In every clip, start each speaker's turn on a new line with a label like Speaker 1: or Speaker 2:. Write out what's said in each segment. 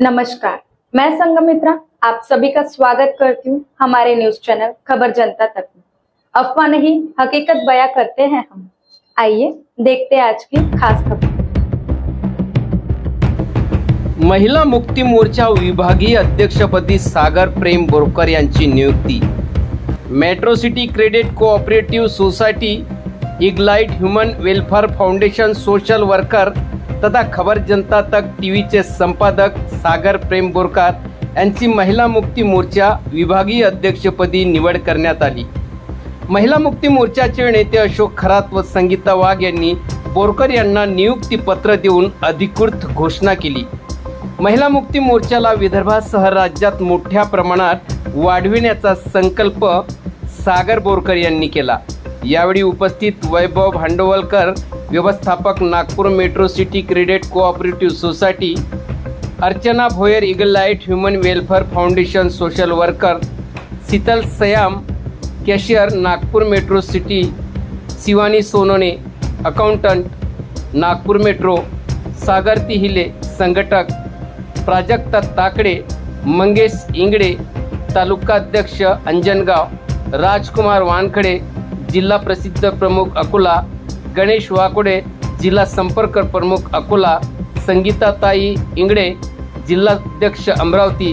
Speaker 1: नमस्कार, मैं संगमित्रा, आप सभी का स्वागत करती हूँ हमारे न्यूज़ चैनल खबर जनता तक में। अफवाह नहीं, हकीकत बयां करते हैं हम। आइए, देखते हैं आज की खास खबर।
Speaker 2: महिला मुक्ती मोर्चा विभागीय अध्यक्ष अध्यक्षपदी सागर प्रेम बोरकर यांची नियुक्ती। Metro city credit cooperative society, इग्लाइट human welfare foundation social worker तथा खबर जनता तक टीव्हीचे संपादक सागर प्रेम बोरकर यांची महिला मुक्ती मोर्चा विभागीय अध्यक्षपदी निवड करण्यात आली. महिला मुक्ती मोर्चाचे नेते अशोक खरात व संगीता वाघ यांनी बोरकर यांना नियुक्ती पत्र देऊन अधिकृत घोषणा केली. महिला मुक्ती मोर्चाला विदर्भासह राज्यात मोठ्या प्रमाणात वाढविण्याचा संकल्प सागर बोरकर यांनी केला. यावेळी उपस्थित वैभव भांडवलकर व्यवस्थापक Nagpur metro city credit cooperative society Archana Bhoyar eagle light human welfare foundation social worker Sheetal Sayam cashier Nagpur metro city Shivani Sonone accountant Nagpur metro सागरती हिले संघटक प्राजक्ता ताकडे मंगेश इंगडे तालुकाध्यक्ष अंजनगाव राजकुमार वानखडे जिल्हा प्रसिद्ध प्रमुख अकोला गणेश वाकोडे जिल्हा संपर्क प्रमुख अकोला संगीताताई इंगडे जिल्हाध्यक्ष अमरावती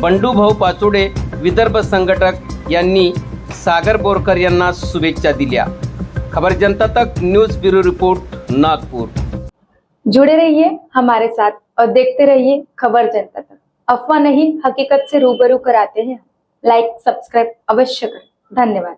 Speaker 2: बंडूभाऊ पाचोडे विदर्भ संघटक यांनी सागर बोरकर यांना शुभेच्छा दिल्या. खबर जनता तक न्यूज ब्युरो रिपोर्ट नागपूर.
Speaker 1: जुड़े रहिए हमारे साथ और देखते रहिए खबर जनता तक। अफवाह नहीं हकीकत से रूबरू कराते हैं। लाइक सब्सक्राइब अवश्य करें। धन्यवाद।